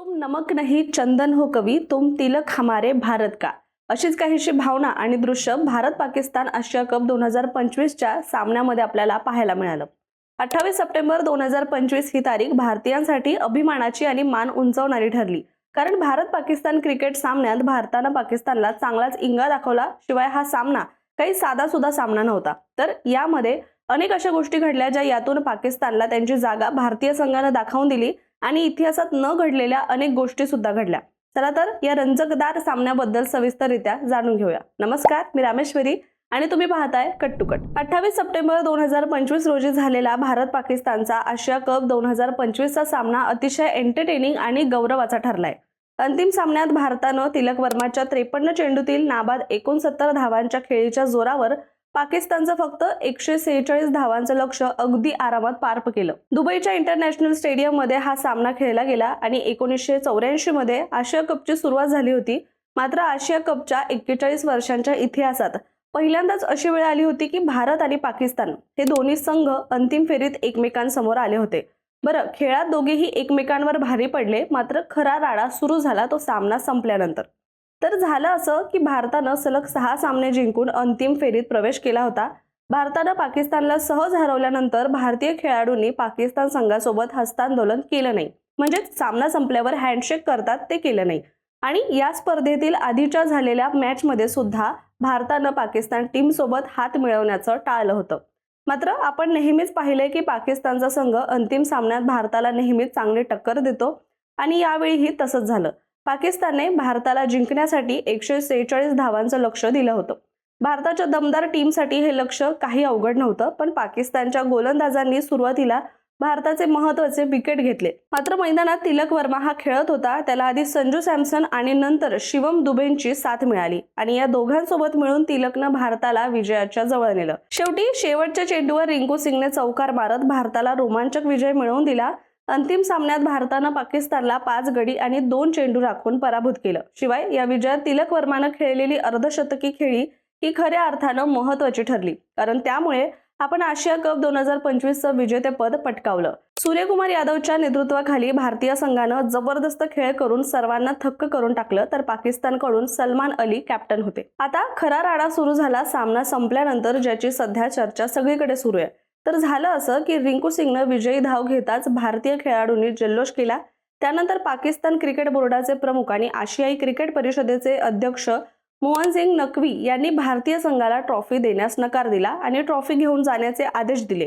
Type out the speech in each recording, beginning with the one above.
तुम नमक नाही चंदन हो कवी तुम तिलक हमारे भारत का. अशीच काहीशी भावना आणि दृश्य भारत पाकिस्तान आशिया कप दोन हजार पंचवीसच्या सामन्यामध्ये आपल्याला पाहायला मिळालं. अठ्ठावीस सप्टेंबर दोन हजार पंचवीस ही तारीख भारतीयांसाठी अभिमानाची आणि मान उंचावणारी ठरली. कारण भारत पाकिस्तान क्रिकेट सामन्यात भारतानं पाकिस्तानला चांगलाच इंगा दाखवला शिवाय हा सामना काही साधा सुद्धा सामना नव्हता. तर यामध्ये अनेक अशा गोष्टी घडल्या ज्या यातून पाकिस्तानला त्यांची जागा भारतीय संघानं दाखवून दिली आणि इतिहासात न घडलेल्या अनेक गोष्टी सुद्धा घडल्या. चला तर या रंजकदार सामन्याबद्दल सविस्तररित्या जाणून घेऊया. नमस्कार मी रामेश्वरी आणि तुम्ही पाहताय कट टू कट. अठ्ठावीस सप्टेंबर दोन हजार पंचवीस रोजी झालेला भारत पाकिस्तानचा आशिया कप दोन हजार पंचवीसचा सामना अतिशय एंटरटेनिंग आणि गौरवाचा ठरलाय. अंतिम सामन्यात भारतानं तिलक वर्माच्या त्रेपन्न चेंडूतील नाबाद एकोणसत्तर धावांच्या खेळीच्या जोरावर पाकिस्तानचं फक्त एकशे सेहेचाळीस धावांचं लक्ष अगदी आरामात पार केलं. दुबईच्या इंटरनॅशनल स्टेडियममध्ये हा सामना खेळला गेला आणि एकोणीसशे चौऱ्याऐंशी मध्ये आशिया कपची सुरुवात झाली होती. मात्र आशिया कपच्या एक्केचाळीस वर्षांच्या इतिहासात पहिल्यांदाच अशी वेळ आली होती की भारत आणि पाकिस्तान हे दोन्ही संघ अंतिम फेरीत एकमेकांसमोर आले होते. बरं खेळात दोघेही एकमेकांवर भारी पडले मात्र खरा राडा सुरू झाला तो सामना संपल्यानंतर. तर झालं असं की भारतानं सलग सहा सामने जिंकून अंतिम फेरीत प्रवेश केला होता. भारतानं पाकिस्तानला सहज हरवल्यानंतर भारतीय खेळाडूंनी पाकिस्तान संघासोबत हस्तांदोलन केलं नाही. म्हणजेच सामना संपल्यावर हँडशेक करतात ते केलं नाही. आणि या स्पर्धेतील आधीच्या झालेल्या मॅचमध्ये सुद्धा भारतानं पाकिस्तान टीमसोबत हात मिळवण्याचं टाळलं होतं. मात्र आपण नेहमीच पाहिलंय की पाकिस्तानचा संघ अंतिम सामन्यात भारताला नेहमीच चांगली टक्कर देतो. आणि यावेळीही तसंच झालं. पाकिस्तानने भारताला जिंकण्यासाठी एकशे सेहेचाळीस धावांचं लक्ष दिलं होतं. भारताच्या दमदार टीमसाठी हे लक्ष काही अवघड नव्हतं पण पाकिस्तानच्या गोलंदाजांनी सुरुवातीला भारताचे महत्त्वाचे विकेट घेतले. मात्र मैदानात तिलक वर्मा हा खेळत होता त्याला आधी संजू सॅमसन आणि नंतर शिवम दुबेंची साथ मिळाली आणि या दोघांसोबत मिळून तिलकनं भारताला विजयाच्या जवळ नेलं. शेवटी शेवटच्या चेंडूवर रिंकू सिंगने चौकार मारत भारताला रोमांचक विजय मिळवून दिला. अंतिम सामन्यात भारतानं पाकिस्तानला पाच गडी आणि दोन चेंडू राखून पराभूत केलं. शिवाय या विजयात तिलक वर्मानं खेळलेली अर्धशतकी खेळी ही खऱ्या अर्थानं महत्वाची ठरली. कारण त्यामुळे आपण आशिया कप दोन हजार पंचवीसचं विजेतेपद पटकावलं. सूर्यकुमार यादवच्या नेतृत्वाखाली भारतीय संघानं जबरदस्त खेळ करून सर्वांना थक्क करून टाकलं तर पाकिस्तानकडून सलमान अली कॅप्टन होते. आता खरा राडा सुरू झाला सामना संपल्यानंतर ज्याची सध्या चर्चा सगळीकडे सुरू आहे. तर झालं असं की रिंकू सिंगनं विजयी धाव घेताच भारतीय खेळाडूंनी जल्लोष केला. त्यानंतर पाकिस्तान क्रिकेट बोर्डाचे प्रमुख आणि आशियाई क्रिकेट परिषदेचे अध्यक्ष मोहन सिंग नकवी यांनी भारतीय संघाला ट्रॉफी देण्यास नकार दिला आणि ट्रॉफी घेऊन जाण्याचे आदेश दिले.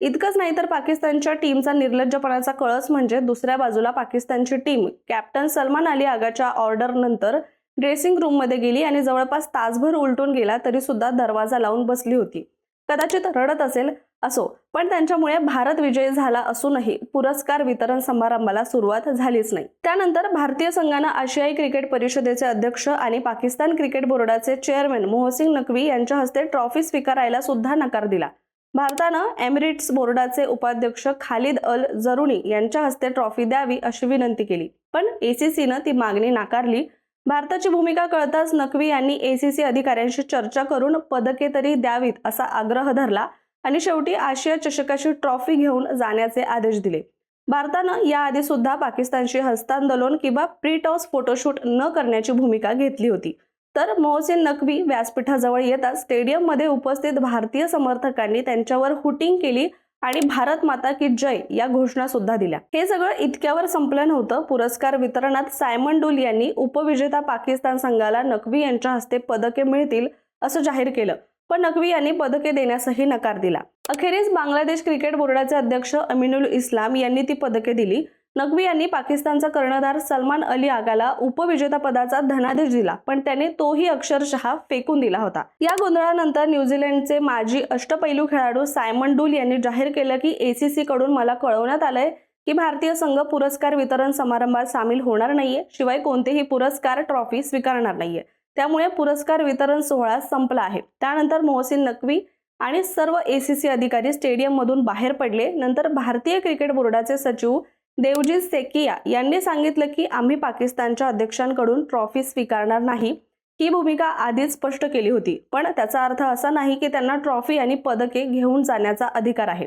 इतकंच नाही तर पाकिस्तानच्या टीमचा निर्लज्जपणाचा कळस म्हणजे दुसऱ्या बाजूला पाकिस्तानची टीम कॅप्टन सलमान अली आगाच्या ऑर्डर नंतर ड्रेसिंग रूममध्ये गेली आणि जवळपास तासभर उलटून गेला तरी सुद्धा दरवाजा लावून बसली होती. कदाचित रडत असेल असो. पण त्यांच्यामुळे भारत विजयी झाला असूनही पुरस्कार वितरण समारंभाला सुरुवात झालीच नाही. त्यानंतर भारतीय संघानं आशियाई क्रिकेट परिषदेचे अध्यक्ष आणि पाकिस्तान क्रिकेट बोर्डाचे चेअरमॅन मोहसिंग नकवी यांच्या हस्ते ट्रॉफी स्वीकारायला सुद्धा नकार दिला. भारतानं एमिरेट्स बोर्डाचे उपाध्यक्ष खालिद अल जरुणी यांच्या हस्ते ट्रॉफी द्यावी अशी विनंती केली. पण एसीसीनं ती मागणी नाकारली. भारताची भूमिका कळताच नकवी यांनी एसीसी अधिकाऱ्यांशी चर्चा करून पदके तरी द्यावीत असा आग्रह धरला. आणि शेवटी आशिया चषकाची ट्रॉफी घेऊन जाण्याचे आदेश दिले. भारतानं याआधी सुद्धा पाकिस्तानशी हस्तांदोलन किंवा प्री टॉस फोटोशूट न करण्याची भूमिका घेतली होती. तर मोहसिन नकवी व्यासपीठाजवळ येताच स्टेडियममध्ये उपस्थित भारतीय समर्थकांनी त्यांच्यावर हुटिंग केली आणि भारत माता की जय या घोषणा सुद्धा दिल्या. हे सगळं इतक्यावर संपलं नव्हतं. पुरस्कार वितरणात सायमन डुल यांनी उपविजेता पाकिस्तान संघाला नकवी यांच्या हस्ते पदके मिळतील असं जाहीर केलं. पण नकवी यांनी पदके देण्यासही नकार दिला. अखेरीस बांगलादेश क्रिकेट बोर्डाचे अध्यक्ष अमिनुल इस्लाम यांनी ती पदके दिली. नकवी यांनी पाकिस्तानचा कर्णधार सलमान अली आगाला उपविजेता पदाचा धनादेश दिला पण त्याने तोही अक्षरशः फेकून दिला होता. या गोंधळानंतर न्यूझीलंडचे माजी अष्टपैलू खेळाडू सायमन डूल यांनी जाहीर केलं की एसीसी कडून मला कळवण्यात आलंय की भारतीय संघ पुरस्कार वितरण समारंभात सामील होणार नाहीये शिवाय कोणतेही पुरस्कार ट्रॉफी स्वीकारणार नाहीये. त्यामुळे पुरस्कार वितरण सोहळा संपला आहे. त्यानंतर मोहसिन नकवी आणि सर्व एसीसी अधिकारी स्टेडियममधून बाहेर पडले. नंतर भारतीय क्रिकेट बोर्डाचे सचिव देवजीत सेकिया यांनी सांगितलं की आम्ही पाकिस्तानच्या अध्यक्षांकडून ट्रॉफी स्वीकारणार नाही. ही भूमिका आधीच स्पष्ट केली होती. पण त्याचा अर्थ असा नाही की त्यांना ट्रॉफी आणि पदके घेऊन जाण्याचा अधिकार आहे.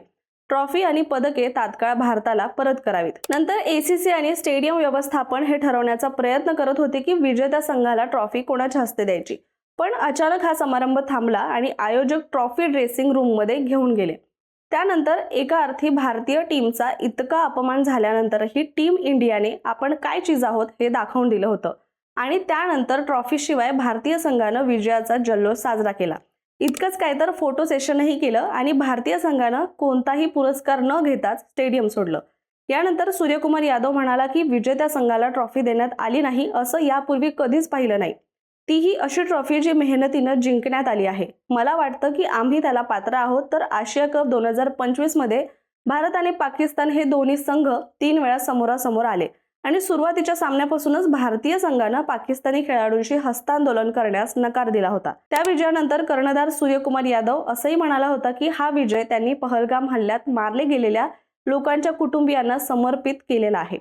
ट्रॉफी आणि पदके तात्काळ भारताला परत करावीत. नंतर एसीसी आणि स्टेडियम व्यवस्थापन हे ठरवण्याचा प्रयत्न करत होते की विजेत्या संघाला ट्रॉफी कोणाच्या हस्ते द्यायची. पण अचानक हा समारंभ थांबला आणि आयोजक ट्रॉफी ड्रेसिंग रूममध्ये घेऊन गेले. त्यानंतर एका अर्थी भारतीय टीमचा इतका अपमान झाल्यानंतरही टीम इंडियाने आपण काय चीज आहोत हे दाखवून दिलं होतं. आणि त्यानंतर ट्रॉफीशिवाय भारतीय संघानं विजयाचा जल्लोष साजरा केला. इतकंच काय तर फोटो सेशनही केलं आणि भारतीय संघानं कोणताही पुरस्कार न घेताच स्टेडियम सोडलं. यानंतर सूर्यकुमार यादव म्हणाला की विजेत्या संघाला ट्रॉफी देण्यात आली नाही असं यापूर्वी कधीच पाहिलं नाही. तीही अशी ट्रॉफी जी मेहनतीनं जिंकण्यात आली आहे. मला वाटतं की आम्ही त्याला पात्र आहोत तर आशिया कप दोन हजार पंचवीसमध्ये भारत आणि पाकिस्तान हे दोन्ही संघ तीन वेळा समोरासमोर आले. आणि सुरुवातीच्या सामन्यापासूनच भारतीय संघानं पाकिस्तानी खेळाडूंशी हस्तांदोलन करण्यास नकार दिला होता. त्या विजयानंतर कर्णधार सूर्यकुमार यादव असंही म्हणाला होता की हा विजय त्यांनी पहलगाम हल्ल्यात मारले गेलेल्या लोकांच्या कुटुंबियांना समर्पित केलेला आहे.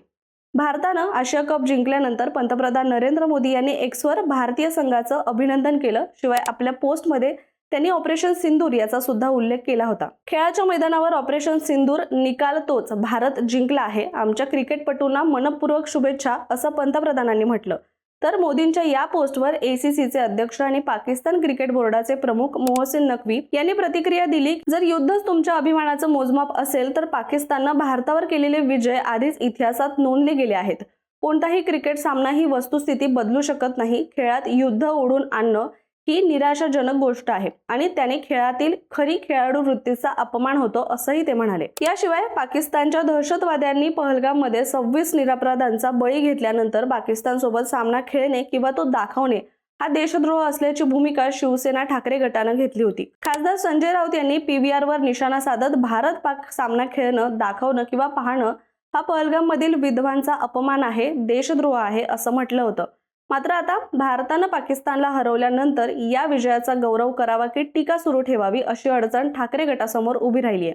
भारतानं आशिया कप जिंकल्यानंतर पंतप्रधान नरेंद्र मोदी यांनी एक्सवर भारतीय संघाचं अभिनंदन केलं. शिवाय आपल्या पोस्टमध्ये त्यांनी ऑपरेशन सिंदूर याचा सुद्धा उल्लेख केला होता. खेळाच्या मैदानावर ऑपरेशन सिंदूर निकालतोच भारत जिंकला आहे. आमच्या क्रिकेटपटूंना मनपूर्वक शुभेच्छा असं पंतप्रधानांनी म्हटलं. तर मोदींच्या या पोस्टवर एसीसीचे अध्यक्ष आणि पाकिस्तान क्रिकेट बोर्डाचे प्रमुख मोहसिन नकवी यांनी प्रतिक्रिया दिली जर युद्धच तुमच्या अभिमानाचं मोजमाप असेल तर पाकिस्ताननं भारतावर केलेले विजय आधीच इतिहासात नोंदले गेले आहेत. कोणताही क्रिकेट सामना ही वस्तुस्थिती बदलू शकत नाही. खेळात युद्ध ओढून आणणं ही निराशाजनक गोष्ट आहे आणि त्याने खेळातील खरी खेळाडू वृत्तीचा अपमान होतो असंही ते म्हणाले. याशिवाय पाकिस्तानच्या दहशतवाद्यांनी पहलगाममध्ये सव्वीस निरापराधांचा बळी घेतल्यानंतर पाकिस्तान सोबत सामना खेळणे किंवा तो दाखवणे हा देशद्रोह असल्याची भूमिका शिवसेना ठाकरे गटानं घेतली होती. खासदार संजय राऊत यांनी पीव्हीआर वर निशाणा साधत भारत पाक सामना खेळणं दाखवणं किंवा पाहणं हा पहलगाम मधील विधवांचा अपमान आहे देशद्रोह आहे असं म्हटलं होतं. मात्र आता भारतानं पाकिस्तानला हरवल्यानंतर या विजयाचा गौरव करावा की टीका सुरू ठेवावी अशी अडचण ठाकरे गटासमोर उभी राहिली आहे.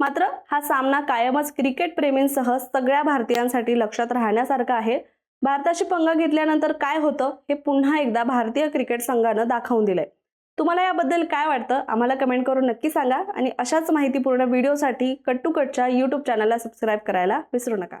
मात्र हा सामना कायमच क्रिकेट प्रेमींसह सगळ्या भारतीयांसाठी लक्षात राहण्यासारखा आहे. भारताशी पंगा घेतल्यानंतर काय होतं हे पुन्हा एकदा भारतीय क्रिकेट संघानं दाखवून दिलंय. तुम्हाला याबद्दल काय वाटतं? आम्हाला कमेंट करून नक्की सांगा आणि अशाच माहितीपूर्ण व्हिडिओसाठी कट्टू कटच्या यूट्यूब चॅनलला सबस्क्राईब करायला विसरू नका.